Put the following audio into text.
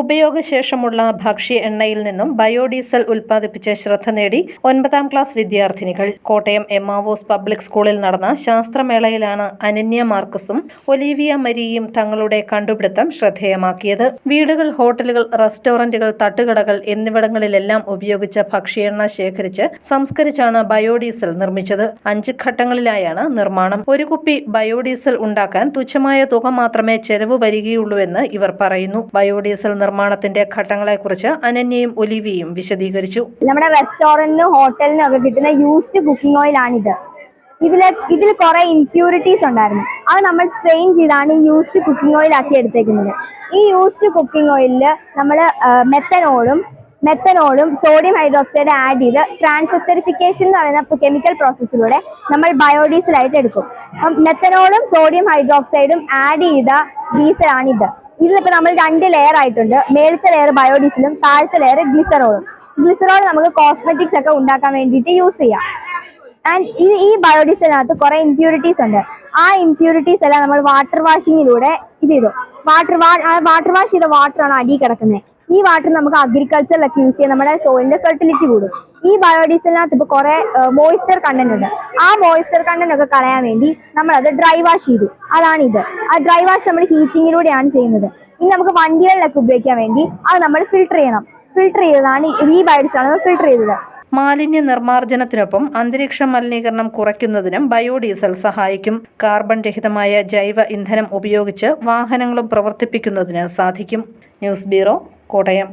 ഉപയോഗശേഷമുള്ള ഭക്ഷ്യ എണ്ണയിൽ നിന്നും ബയോഡീസൽ ഉൽപ്പാദിപ്പിച്ച് ശ്രദ്ധ നേടി ഒൻപതാം ക്ലാസ് വിദ്യാർത്ഥിനികൾ. കോട്ടയം എമാവോസ് പബ്ലിക് സ്കൂളിൽ നടന്ന ശാസ്ത്രമേളയിലാണ് അനന്യ മാർക്കസും ഒലീവിയ മരിയും തങ്ങളുടെ കണ്ടുപിടുത്തം ശ്രദ്ധേയമാക്കിയത്. വീടുകൾ ഹോട്ടലുകൾ റെസ്റ്റോറന്റുകൾ തട്ടുകടകൾ എന്നിവിടങ്ങളിലെല്ലാം ഉപയോഗിച്ച ഭക്ഷ്യ എണ്ണ ശേഖരിച്ച് സംസ്കരിച്ചാണ് ബയോഡീസൽ നിർമ്മിച്ചത്. അഞ്ച് ഘട്ടങ്ങളിലായാണ് നിർമ്മാണം. ഒരു കുപ്പി ബയോഡീസൽ ഉണ്ടാക്കാൻ തുച്ഛമായ തുക മാത്രമേ ചെലവ് വരികയുള്ളൂവെന്ന് ഇവർ പറയുന്നു. ബയോഡീസൽ നിർമ്മാണത്തിന്റെ ഘട്ടങ്ങളെക്കുറിച്ച് അനന്യയും ഒലിവിയും വിശദീകരിച്ചു. നമ്മുടെ റെസ്റ്റോറന്റിനും ഹോട്ടലിനും ഒക്കെ കിട്ടുന്ന യൂസ്ഡ് കുക്കിംഗ് ഓയിൽ ആണിത്. ഇതിൽ ഇതിൽ കുറെ ഇംപ്യൂരിറ്റീസ് ഉണ്ടായിരുന്നു. അത് നമ്മൾ സ്ട്രെയിൻ ചെയ്താണ് ഈ യൂസ്ഡ് കുക്കിംഗ് ഓയിൽ ആക്കി എടുത്തേക്കുന്നത്. ഈ യൂസ്ഡ് കുക്കിംഗ് ഓയിലിൽ നമ്മൾ മെത്തനോളും മെത്തനോളും സോഡിയം ഹൈഡ്രോക്സൈഡ് ആഡ് ചെയ്ത് ട്രാൻസിസ്റ്ററിഫിക്കേഷൻ എന്ന് പറയുന്ന കെമിക്കൽ പ്രോസസ്സിലൂടെ നമ്മൾ ബയോഡീസലായിട്ട് എടുക്കും. അപ്പം മെത്തനോളും സോഡിയം ഹൈഡ്രോക്സൈഡും ആഡ് ചെയ്ത ഡീസലാണിത് ഇതിലിപ്പോൾ നമ്മൾ രണ്ട് ലെയർ ആയിട്ടുണ്ട്. മേളത്തെ ലെയർ ബയോഡീസലും താഴത്തെ ലെയർ ഗ്ലിസറോളും ഗ്ലിസറോൾ നമുക്ക് കോസ്മെറ്റിക്സ് ഒക്കെ ഉണ്ടാക്കാൻ വേണ്ടിയിട്ട് യൂസ് ചെയ്യാം. ആൻഡ് ഈ ഈ ബയോഡീസലിനകത്ത് കുറെ ഇംപ്യൂരിറ്റീസ് ഉണ്ട്. ആ ഇംപ്യൂരിറ്റീസ് എല്ലാം നമ്മൾ വാട്ടർ വാഷിങ്ങിലൂടെ ഇത് ചെയ്തു വാട്ടർ വാട്ടർ വാഷ് ചെയ്ത വാട്ടറാണ് അടിയിൽ കിടക്കുന്നത്. ഈ വാട്ടർ നമുക്ക് അഗ്രികൾച്ചറിലൊക്കെ യൂസ് ചെയ്യാൻ നമ്മുടെ സോയിലിന്റെ ഫെർട്ടിലിറ്റി കൂടും. ഈ ബയോഡീസലിനകത്ത് ഇപ്പോൾ കുറെ മോയ്സ്ചർ കണ്ടന്റ് ഉണ്ട്. ആ മോയ്സ്ചർ കണ്ടന്റ് ഒക്കെ കളയാൻ വേണ്ടി നമ്മൾ അത് ഡ്രൈ വാഷ് ചെയ്തു. അതാണ് ഇത്. ആ ഡ്രൈ വാഷ് നമ്മൾ ഹീറ്റിങ്ങിലൂടെയാണ് ചെയ്യുന്നത്. ഇനി നമുക്ക് വണ്ടികളിലൊക്കെ ഉപയോഗിക്കാൻ വേണ്ടി അത് നമ്മൾ ഫിൽട്ടർ ചെയ്യണം. ഫിൽട്ടർ ചെയ്തതാണ് ഈ ബയോഡീസലാണ് ഫിൽട്ടർ ചെയ്തത്. മാലിന്യ നിർമ്മാർജനത്തിനൊപ്പം അന്തരീക്ഷ മലിനീകരണം കുറയ്ക്കുന്നതിനും ബയോഡീസൽ സഹായിക്കും. കാർബൺ രഹിതമായ ജൈവ ഇന്ധനം ഉപയോഗിച്ച് വാഹനങ്ങളും പ്രവർത്തിപ്പിക്കുന്നതിന് സാധിക്കും. News bureau Kottayam